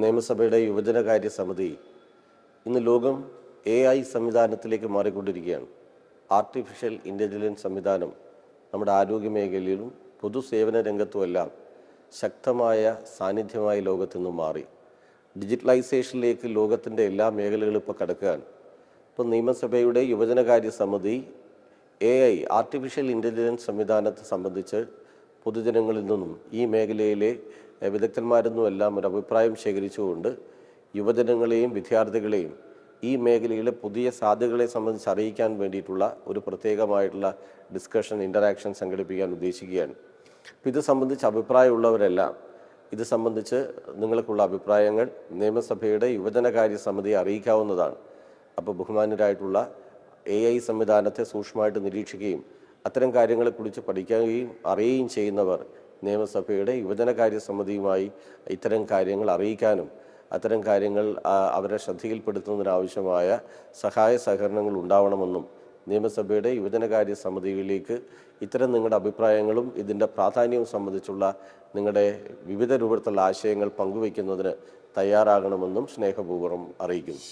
നിയമസഭയുടെ യുവജനകാര്യ സമിതി ഇന്ന് ലോകം എ ഐ സംവിധാനത്തിലേക്ക് മാറിക്കൊണ്ടിരിക്കുകയാണ്. ആർട്ടിഫിഷ്യൽ ഇന്റലിജൻസ് സംവിധാനം നമ്മുടെ ആരോഗ്യ മേഖലയിലും പൊതുസേവന രംഗത്തുമെല്ലാം ശക്തമായ സാന്നിധ്യമായി ലോകത്തു നിന്നും മാറി. ഡിജിറ്റലൈസേഷനിലേക്ക് ലോകത്തിന്റെ എല്ലാ മേഖലകളും ഇപ്പോൾ കടക്കുകയാണ്. ഇപ്പോൾ നിയമസഭയുടെ യുവജനകാര്യ സമിതി എ ഐ ആർട്ടിഫിഷ്യൽ ഇന്റലിജൻസ് സംവിധാനത്തെ സംബന്ധിച്ച് പൊതുജനങ്ങളിൽ നിന്നും ഈ മേഖലയിലെ എഹ്, വിദഗ്ധന്മാരിൽ എല്ലാം ഒരു അഭിപ്രായം ശേഖരിച്ചുകൊണ്ട് യുവജനങ്ങളെയും വിദ്യാർത്ഥികളെയും ഈ മേഖലയിലെ പുതിയ സാധ്യതകളെ സംബന്ധിച്ച് അറിയിക്കാൻ വേണ്ടിയിട്ടുള്ള ഒരു പ്രത്യേകമായിട്ടുള്ള ഡിസ്കഷൻ ഇന്ററാക്ഷൻ സംഘടിപ്പിക്കാൻ ഉദ്ദേശിക്കുകയാണ്. അപ്പോൾ ഇത് സംബന്ധിച്ച് അഭിപ്രായമുള്ളവരെല്ലാം ഇത് സംബന്ധിച്ച് നിങ്ങൾക്കുള്ള അഭിപ്രായങ്ങൾ നിയമസഭയുടെ യുവജനകാര്യ സമിതിയെ അറിയിക്കാവുന്നതാണ്. അപ്പോൾ ബഹുമാനരായിട്ടുള്ള എ ഐ സംവിധാനത്തെ സൂക്ഷ്മമായിട്ട് നിരീക്ഷിക്കുകയും അത്തരം കാര്യങ്ങളെക്കുറിച്ച് പഠിക്കുകയും അറിയുകയും ചെയ്യുന്നവർ നിയമസഭയുടെ യുവജനകാര്യ സമിതിയുമായി ഇത്തരം കാര്യങ്ങൾ അറിയിക്കാനും അത്തരം കാര്യങ്ങൾ അവരെ ശ്രദ്ധയിൽപ്പെടുത്തുന്നതിനാവശ്യമായ സഹായ സഹകരണങ്ങൾ ഉണ്ടാവണമെന്നും നിയമസഭയുടെ യുവജനകാര്യ സമിതിയിലേക്ക് ഇത്തരം നിങ്ങളുടെ അഭിപ്രായങ്ങളും ഇതിന്റെ പ്രാധാന്യവും സംബന്ധിച്ചുള്ള നിങ്ങളുടെ വിവിധ രൂപത്തിലുള്ള ആശയങ്ങൾ പങ്കുവയ്ക്കുന്നതിന് തയ്യാറാകണമെന്നും സ്നേഹപൂർവം അറിയിക്കുന്നു.